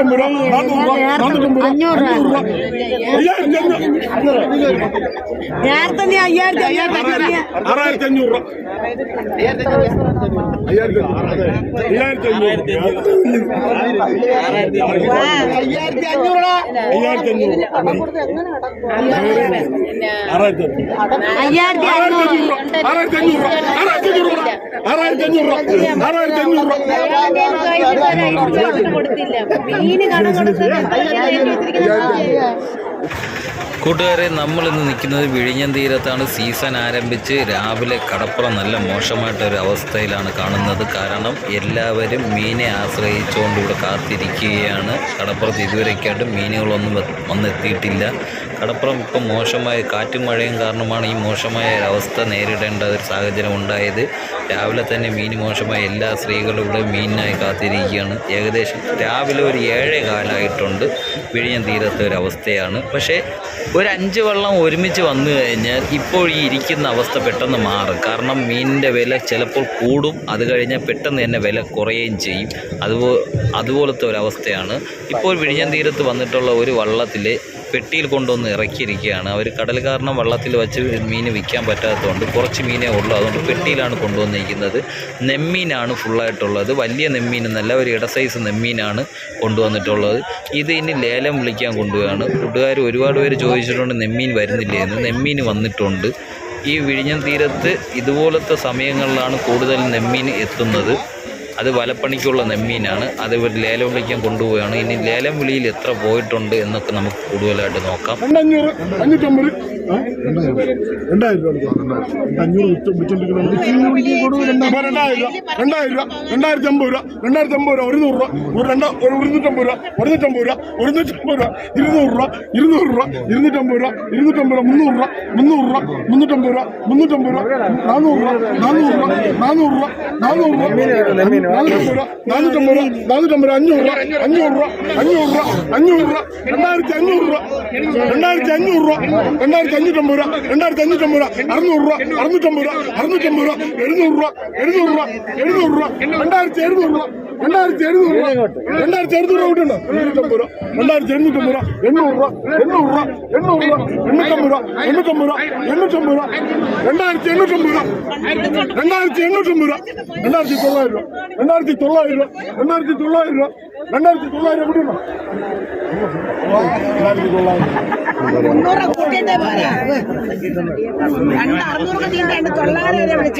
നാനൂറ്റമ്പത് രൂപ നാനൂറ് രൂപ നാനൂറ്റമ്പത് രൂപ അഞ്ഞൂറ് രൂപ. അയ്യായിരത്തി അഞ്ഞൂറ് നേരത്തെ നീ അയ്യായിരത്തി അയ്യായിരത്തി അഞ്ഞൂറ് ആറായിരത്തി അഞ്ഞൂറ് രൂപ. അയ്യായിരത്തി അയ്യായിരത്തി അഞ്ഞൂറ് അയ്യായിരത്തി അഞ്ഞൂറ് അയ്യായിരത്തി അഞ്ഞൂറ് ആറായിരത്തി അഞ്ഞൂറ് അയ്യായിരത്തി അഞ്ഞൂറ് ആറായിരത്തി അഞ്ഞൂറ് ആറായിരത്തി അഞ്ഞൂറ് രൂപ. ആറായിരത്തി അഞ്ഞൂറ് രൂപ ആറായിരത്തി അഞ്ഞൂറ് രൂപ കൊടുത്തില്ല മീന് കടം കൂട്ടുകാരെ നമ്മൾ ഇന്ന് നിൽക്കുന്നത് വിഴിഞ്ഞം തീരത്താണ്. സീസൺ ആരംഭിച്ച് രാവിലെ കടപ്പുറം നല്ല മോശമായിട്ടൊരു അവസ്ഥയിലാണ് കാണുന്നത്. കാരണം എല്ലാവരും മീനെ ആശ്രയിച്ചുകൊണ്ട് ഇവിടെ കാത്തിരിക്കുകയാണ്. കടപ്പുറത്ത് ഇതുവരെയൊക്കെയായിട്ട് മീനുകളൊന്നും വന്നെത്തിയിട്ടില്ല. കടപ്പുറം ഇപ്പം മോശമായ കാറ്റും മഴയും കാരണമാണ് ഈ മോശമായ അവസ്ഥ നേരിടേണ്ട ഒരു സാഹചര്യം ഉണ്ടായത്. രാവിലെ തന്നെ മീൻ മോശമായ എല്ലാ സ്ത്രീകളും ഇവിടെ മീനിനായി കാത്തിരിക്കുകയാണ്. ഏകദേശം രാവിലെ ഒരു ഏഴേ കാലമായിട്ടുണ്ട് വിഴിഞ്ഞം തീരത്തെ ഒരു അവസ്ഥയാണ് പക്ഷേ ഒരു അഞ്ച് വെള്ളം ഒരുമിച്ച് വന്നു കഴിഞ്ഞാൽ ഇപ്പോൾ ഈ ഇരിക്കുന്ന അവസ്ഥ പെട്ടെന്ന് മാറും. കാരണം മീനിന്റെ വില ചിലപ്പോൾ കൂടും. അത് കഴിഞ്ഞാൽ പെട്ടെന്ന് തന്നെ വില കുറയുകയും ചെയ്യും. അതുപോ അതുപോലത്തെ ഒരു അവസ്ഥയാണ് ഇപ്പോൾ വിഴിഞ്ഞം തീരത്ത് വന്നിട്ടുള്ള ഒരു വള്ളത്തിൽ പെട്ടിയിൽ കൊണ്ടുവന്ന് ഇറക്കിയിരിക്കുകയാണ്. അവർ കടൽ കാരണം വള്ളത്തിൽ വെച്ച് മീൻ വിൽക്കാൻ പറ്റാത്തതുകൊണ്ട് കുറച്ച് മീനേ ഉള്ളൂ. അതുകൊണ്ട് പെട്ടിയിലാണ് കൊണ്ടുവന്നിരിക്കുന്നത്. നെമ്മീനാണ് ഫുള്ളായിട്ടുള്ളത്. വലിയ നെമ്മീൻ എന്നല്ല ഒരു ഇട സൈസ് നെമ്മീനാണ് കൊണ്ടുവന്നിട്ടുള്ളത്. ഇത് ഇനി ലേലം വിളിക്കാൻ കൊണ്ടുപോവുകയാണ് കൂട്ടുകാർ ഒരുപാട് പേര് ചോദിച്ചിട്ടുണ്ട് നെമ്മീൻ വരുന്നില്ലേ? എന്ന്. നെമ്മീൻ വന്നിട്ടുണ്ട്. ഈ വിഴിഞ്ഞം തീരത്ത് ഇതുപോലത്തെ സമയങ്ങളിലാണ് കൂടുതൽ നെമ്മീൻ എത്തുന്നത്. അത് വലപ്പണിക്കുള്ള നെമ്മീനാണ്. അത് ഇവർ ലേലം വിളിക്കാൻ കൊണ്ടുപോവുകയാണ്. ഇനി ലേലം വിളിയിൽ എത്ര പോയിട്ടുണ്ട് എന്നൊക്കെ നമുക്ക് കൂടുതലായിട്ട് നോക്കാം? രണ്ടായിരം രൂപ അഞ്ഞൂറ് വിറ്റ് വിറ്റോണ്ടിരിക്കണം രണ്ടായിരം രൂപ രണ്ടായിരം രൂപ. രണ്ടായിരത്തി അമ്പത് രൂപ. രണ്ടായിരത്തി അമ്പത് രൂപ. ഒരു നൂറ് രൂപ. ഒരു രണ്ട് ഒരു ഇരുന്നൂറ്റമ്പത് രൂപ. ഒരുന്നൂറ്റമ്പത് രൂപ. ഒരുന്നൂറ്റമ്പത് രൂപ. ഇരുന്നൂറ് രൂപ. ഇരുന്നൂറ് രൂപ. ഇരുന്നൂറ്റമ്പത് രൂപ. ഇരുന്നൂറ്റമ്പത് രൂപ. മുന്നൂറ് രൂപ. മുന്നൂറ് രൂപ. മുന്നൂറ്റമ്പത് രൂപ. മുന്നൂറ്റമ്പത് രൂപ. നാനൂറ് രൂപ. നാനൂറ് രൂപ. നാനൂറ് രൂപ. നാനൂറ് രൂപ. നാനൂറ്റമ്പത് രൂപ. നാനൂറ്റമ്പത് രൂപ. നാനൂറ്റമ്പത് രൂപ. അഞ്ഞൂറ് രൂപ. അഞ്ഞൂറ് രൂപ. അഞ്ഞൂറ് രൂപ. അഞ്ഞൂറ് രൂപ. രണ്ടായിരത്തി അഞ്ഞൂറ് രൂപ. രണ്ടായിരത്തി അഞ്ഞൂറ് രൂപ. രണ്ടായിരത്തി അഞ്ഞൂറ്റമ്പത് രൂപ രണ്ടായിരത്തി അഞ്ഞൂറ്റമ്പത് രൂപ അറുന്നൂറ് രൂപ അറുന്നൂറ്റമ്പത് രൂപ അറുന്നൂറ്റമ്പത് രൂപ എഴുന്നൂറ് രൂപ എഴുന്നൂറ് രൂപ എഴുന്നൂറ് രൂപ രണ്ടായിരത്തി എഴുന്നൂറ് രൂപ. രണ്ടായിരത്തി മുന്നൂറ് കൂട്ടിന്റെ പോരാ. രണ്ട് അറുന്നൂറ് തൊള്ളായിരം വരെ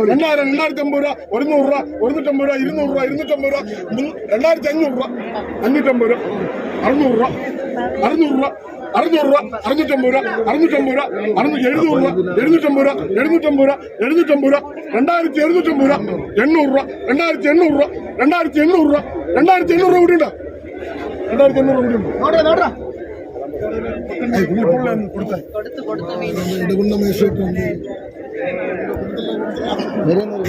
രണ്ടായിരം അമ്പത് രൂപ ഒരുന്നൂറ് രൂപ ഒരുന്നൂറ്റമ്പത് രൂപ ഇരുന്നൂറ് രൂപ ഇരുന്നൂറ്റമ്പത് രൂപ രണ്ടായിരത്തി അഞ്ഞൂറ് രൂപ അഞ്ഞൂറ്റമ്പത് രൂപ. അറുന്നൂറ് രൂപ. അറുന്നൂറ് രൂപ. അറുന്നൂറ് രൂപ. അറുന്നൂറ്റമ്പത് രൂപ. അറുന്നൂറ്റമ്പത് രൂപ. അറുന്നൂ എഴുന്നൂറ് രൂപ. എഴുന്നൂറ്റമ്പത് രൂപ. എഴുന്നൂറ്റമ്പത് രൂപ. എഴുന്നൂറ്റമ്പത് രൂപ. രണ്ടായിരത്തി എഴുന്നൂറ്റമ്പത് രൂപ. എണ്ണൂറ് രൂപ. രണ്ടായിരത്തി എണ്ണൂറ് രൂപ. രണ്ടായിരത്തി എണ്ണൂറ് രൂപ. രണ്ടായിരത്തി എണ്ണൂറ് രൂപ കൂടിയുണ്ടോ? രണ്ടായിരത്തി എണ്ണൂറ് കൂടി ഉണ്ട് കൊടുത്തേ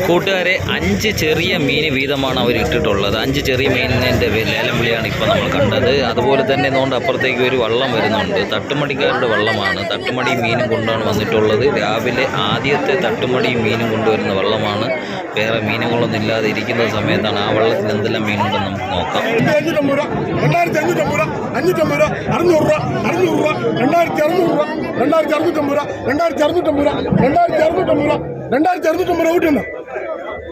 കൂട്ടുകാരെ അഞ്ച് ചെറിയ മീൻ വീതമാണ് അവർ ഇട്ടിട്ടുള്ളത്. അഞ്ച് ചെറിയ മീനിന്റെ ലേലം വിളിയാണ് ഇപ്പോൾ നമ്മൾ കണ്ടത്. അതുപോലെ തന്നെ നോണ്ട് അപ്പുറത്തേക്ക് ഒരു വള്ളം വരുന്നുണ്ട്. തട്ടുമടിക്കാരുടെ വള്ളമാണ്. തട്ടുമടി മീനും കൊണ്ടാണ് വന്നിട്ടുള്ളത്. രാവിലെ ആദ്യത്തെ തട്ടുമടി മീനും കൊണ്ടുവരുന്ന വള്ളമാണ്. വേറെ മീനുകളൊന്നും ഇല്ലാതെ ഇരിക്കുന്ന സമയത്താണ് ആ വള്ളത്തിൽ എന്തെല്ലാം മീനുണ്ടെന്ന് നമുക്ക് നോക്കാം. അഞ്ഞൂറ്റമ്പത് രൂപ രണ്ടായിരത്തി അഞ്ഞൂറ്റമ്പത് രൂപ അഞ്ഞൂറ്റമ്പത് രൂപ അറുന്നൂറ് രൂപ അറുന്നൂറ് രൂപ രണ്ടായിരത്തി അറുന്നൂറ് രൂപ രൂപ രണ്ടായിരത്തി അറുന്നൂറ്റമ്പത് രൂപ രണ്ടായിരത്തി അറുന്നൂറ്റമ്പത് രൂപ. രണ്ടായിരത്തി അറുന്നൂറ്റമ്പത് രൂപ കൂട്ടുണ്ടോ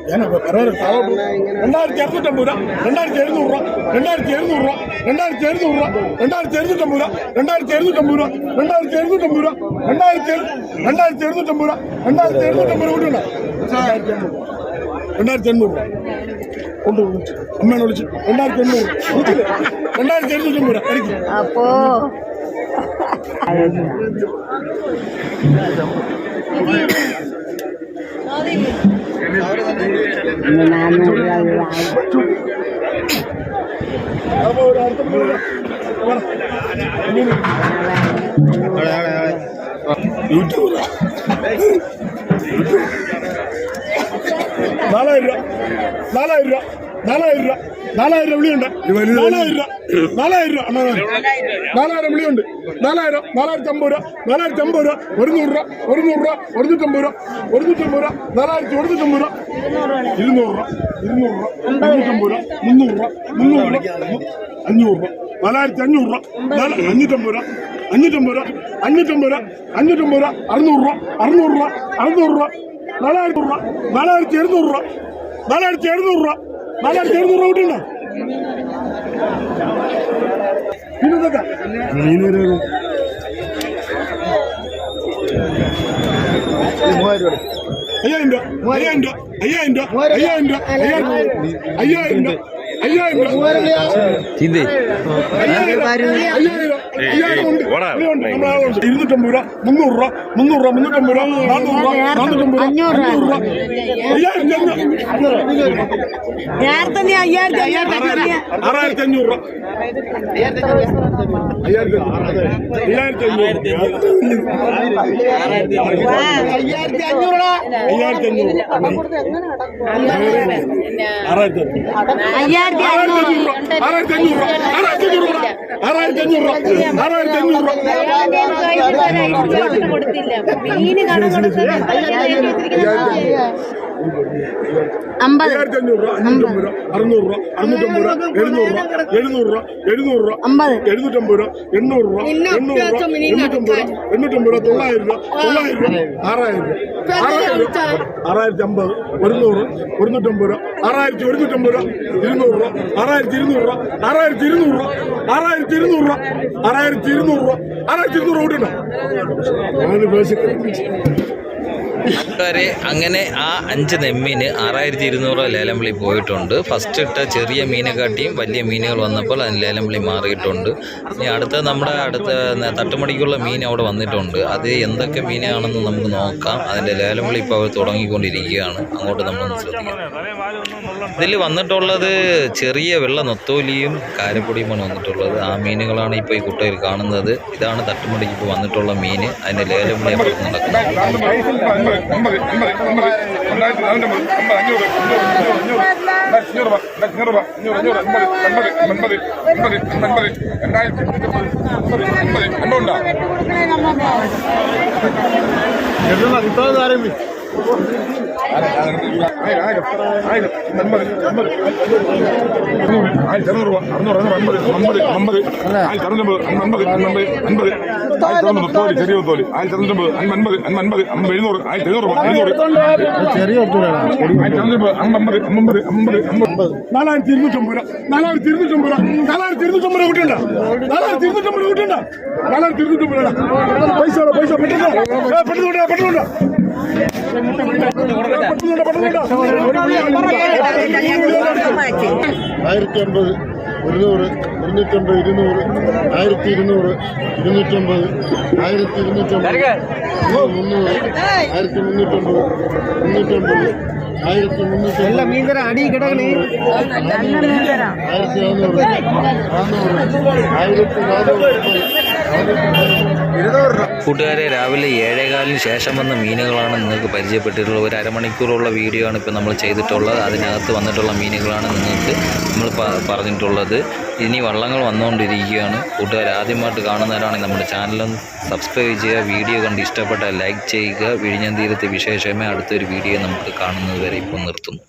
ഞാനപ്പോ പറയാറ് താഴോട്ട് രണ്ടായിരത്തി അറുന്നൂറ്റമ്പത് രൂപ രണ്ടായിരത്തി എഴുന്നൂറ് രൂപ രണ്ടായിരത്തി എഴുന്നൂറ് രൂപ രണ്ടായിരത്തി എഴുന്നൂറ് രൂപ രണ്ടായിരത്തി എഴുന്നൂറ്റമ്പത് രൂപ രണ്ടായിരത്തി എഴുന്നൂറ്റമ്പത് രൂപ രണ്ടായിരത്തി എഴുന്നൂറ്റമ്പത് രൂപ രണ്ടായിരത്തി എഴു- രണ്ടായിരത്തി എഴുന്നൂറ്റമ്പത് രൂപ രണ്ടായിരത്തി എഴുന്നൂറ്റമ്പത് രൂപ കൂട്ടുണ്ടോ രണ്ടായിരത്തി എണ്ണൂറ് രണ്ടായിരത്തി എണ്ണൂറ് രൂപ കൊണ്ടുപോകും അമ്മേനെ വിളിച്ച് രണ്ടായിരത്തി എണ്ണൂറ് വിളിച്ചില്ലേ? രണ്ടായിരത്തി എഴുന്നൂറ്റമ്പത് രൂപ നാലായിരം രൂപ. നാലായിരം വിളിയുണ്ട്. നാലായിരം രൂപ. നാലായിരം രൂപ. നാലായിരം വിളിയുണ്ട്. നാലായിരം നാലായിരത്തി അമ്പത് രൂപ. നാലായിരത്തി അമ്പത് രൂപ. ഒരു നൂറ് രൂപ. ഒരു നൂറ് രൂപ. ഒരുന്നൂറ്റമ്പത് രൂപ. ഒരുന്നൂറ്റമ്പത് രൂപ. നാലായിരത്തി ഒരുന്നൂറ്റമ്പത് രൂപ. ഇരുന്നൂറ് രൂപ. ഇരുന്നൂറ് രൂപ. ഇരുന്നൂറ്റമ്പത് രൂപ. മുന്നൂറ് രൂപ. മുന്നൂറ് രൂപ. അഞ്ഞൂറ് രൂപ. നാലായിരത്തി അഞ്ഞൂറ് രൂപ. അഞ്ഞൂറ്റമ്പത് രൂപ. അഞ്ഞൂറ്റമ്പത് രൂപ. അഞ്ഞൂറ്റമ്പത് രൂപ. അഞ്ഞൂറ്റമ്പത് രൂപ. അറുന്നൂറ് രൂപ. അറുന്നൂറ് രൂപ. അറുന്നൂറ് രൂപ. നാലായിരത്തി രൂപ. നാലായിരത്തി എഴുന്നൂറ് രൂപ. നാലായിരത്തി എഴുന്നൂറ് രൂപ. രൂപ കിട്ടുണ്ടോ പിന്നെന്തൊക്കെ അയ്യായിരം രൂപ അയ്യായിരം രൂപ അയ്യായിരം രൂപ അയ്യായിരം രൂപ അയ്യായിരം രൂപ അയ്യായിരം രൂപ അയ്യായിരം രൂപ. അയ്യായിരം അയ്യായിരം ഇരുന്നൂറ്റമ്പത് രൂപ മുന്നൂറ് രൂപ മുന്നൂറ് രൂപ മുന്നൂറ്റമ്പത് രൂപ നാനൂറ് രൂപ നാനൂറ്റമ്പത് രൂപ അഞ്ഞൂറ് രൂപ. അയ്യായിരത്തി ആറായിരത്തി അഞ്ഞൂറ് രൂപ. അയ്യായിരത്തി അയ്യായിരത്തി അഞ്ഞൂറ് അയ്യായിരത്തി അഞ്ഞൂറ് അയ്യായിരത്തി അഞ്ഞൂറ് ആറായിരത്തി അഞ്ഞൂറ് അയ്യായിരത്തി ആറായിരത്തി അഞ്ഞൂറ് ആറായിരത്തി അഞ്ഞൂറ് ആറായിരത്തി അഞ്ഞൂറ് ആറായിരത്തി അഞ്ഞൂറ് ആറായിരത്തി അഞ്ഞൂറ് കൊടുത്തില്ല മീന് കടം കൊടുത്തത് അമ്പത് അയ്യായിരത്തി അഞ്ഞൂറ് രൂപ അഞ്ഞൂറ്റമ്പത് രൂപ അറുന്നൂറ് രൂപ അറുന്നൂറ്റമ്പത് രൂപ എഴുന്നൂറ് രൂപ എഴുന്നൂറ് രൂപ എഴുന്നൂറ് രൂപ അമ്പത്. എഴുന്നൂറ്റമ്പത് രൂപ എണ്ണൂറ് രൂപ എണ്ണൂറ് രൂപ എണ്ണൂറ്റമ്പത് രൂപ എണ്ണൂറ്റമ്പത് രൂപ തൊള്ളായിരം രൂപ തൊള്ളായിരം രൂപ ആറായിരം രൂപ ആറായിരം രൂപ ആറായിരത്തി അമ്പത് ഒരുന്നൂറ് ഒരുന്നൂറ്റമ്പത് രൂപ ആറായിരത്തി ഒരുന്നൂറ്റമ്പത് രൂപ ഇരുന്നൂറ് രൂപ ആറായിരത്തി ഇരുന്നൂറ് രൂപ ആറായിരത്തി ഇരുന്നൂറ് രൂപ ആറായിരത്തി ഇരുന്നൂറ് രൂപ ആറായിരത്തി ഇരുന്നൂറ് രൂപ ആറായിരത്തി ഇരുന്നൂറ് രൂപ കൂട്ടുകാരെ അങ്ങനെ ആ അഞ്ച് നെമ്മീന് ആറായിരത്തി ഇരുന്നൂറ് ലേലം വിളി പോയിട്ടുണ്ട്. ഫസ്റ്റ് ഇട്ട ചെറിയ മീനെക്കാട്ടിയും വലിയ മീനുകൾ വന്നപ്പോൾ അതിന് ലേലം വിളി മാറിയിട്ടുണ്ട്. ഇനി അടുത്ത നമ്മുടെ അടുത്ത തട്ടുമടിക്കുള്ള മീൻ അവിടെ വന്നിട്ടുണ്ട്. അത് എന്തൊക്കെ മീനാണെന്ന് നമുക്ക് നോക്കാം. അതിന്റെ ലേലം വിളി ഇപ്പോൾ അവർ തുടങ്ങിക്കൊണ്ടിരിക്കുകയാണ്. അങ്ങോട്ട് നമ്മൾ ശ്രദ്ധിക്കാം. ഇതിൽ വന്നിട്ടുള്ളത് ചെറിയ വെള്ള നൊത്തോലിയും കാരപ്പൊടിയുമാണ് വന്നിട്ടുള്ളത്. ആ മീനുകളാണ് ഇപ്പോൾ ഈ കുട്ടയിൽ കാണുന്നത്. ഇതാണ് തട്ടുമടിക്ക് ഇപ്പോൾ വന്നിട്ടുള്ള മീൻ. അതിന്റെ ലേലം വിളി അപ്പുറത്ത് നടക്കുന്നത് ആയിരത്തി അറുന്നൂറ് രൂപ അറുന്നൂറ് അറുന്നൂറ് അമ്പത് അമ്പത് അമ്പത്. ആയിരത്തി അറുന്നൂറ് അമ്പത് അമ്പത് അമ്പത്. ആയിരത്തി അറുന്നൂറ് തോലി ചെറിയ തോലി ആയിരത്തി അറുന്നൂറ് അമ്പത് അമ്പത് അമ്പത് എഴുന്നൂറ് ആയിരത്തി എഴുന്നൂറ് രൂപ എഴുന്നൂറ്. ചെറിയ ആയിരത്തി അറുന്നൂറ് അമ്പത് അമ്പത് അമ്പത് അമ്പത് നാലായിരത്തി ഇരുന്നൂറ്റമ്പത് രൂപ നാലായിരത്തി ഇരുന്നൂറ്റമ്പത് രൂപ നാലായിരത്തി ഇരുന്നൂറ്റമ്പത് രൂപ കുട്ടിയുണ്ട നാലായിരത്തി ഇരുന്നൂറ്റമ്പത് രൂപ കുട്ടിയുണ്ട നാലായിരത്തി ഇരുന്നൂറ്റമ്പത് രൂപ. പൈസ പൈസ പെട്ടെന്ന് പെട്ടെന്ന് പെട്ടെന്ന് പെട്ടെന്ന് പെട്ടെന്ന് കൊണ്ടുവാ. ആയിരത്തി അമ്പത് ഒരുന്നൂറ് ഇരുന്നൂറ്റമ്പത് ഇരുന്നൂറ് ആയിരത്തി ഇരുന്നൂറ് ഇരുന്നൂറ്റമ്പത് ആയിരത്തി ഇരുന്നൂറ്റമ്പത് മുന്നൂറ് ആയിരത്തി മുന്നൂറ്റമ്പത് മുന്നൂറ്റമ്പത് ആയിരത്തി മുന്നൂറ്റമ്പത് മീൻതര അടി കിടക്കണേ. ആയിരത്തി നാനൂറ് നാനൂറ് ആയിരത്തി നാനൂറ് കൂട്ടുകാരെ രാവിലെ ഏഴേകാലിന് ശേഷം വന്ന മീനുകളാണ് നിങ്ങൾക്ക് പരിചയപ്പെട്ടിട്ടുള്ളത്. ഒരു അരമണിക്കൂറുള്ള വീഡിയോ ആണ് ഇപ്പോൾ നമ്മൾ ചെയ്തിട്ടുള്ളത്. അതിനകത്ത് വന്നിട്ടുള്ള മീനുകളാണ് നിങ്ങൾക്ക് നമ്മൾ പറഞ്ഞിട്ടുള്ളത്. ഇനി വള്ളങ്ങൾ വന്നുകൊണ്ടിരിക്കുകയാണ്. കൂട്ടുകാർ ആദ്യമായിട്ട് കാണുന്നവരാണെങ്കിൽ നമ്മുടെ ചാനലൊന്ന് സബ്സ്ക്രൈബ് ചെയ്യുക. വീഡിയോ കണ്ട് ഇഷ്ടപ്പെട്ടാൽ ലൈക്ക് ചെയ്യുക. വിഴിഞ്ഞം തീരത്തെ വിശേഷമേ അടുത്തൊരു വീഡിയോ നമുക്ക് കാണുന്നത് വരെ ഇപ്പോൾ നിർത്തുന്നു.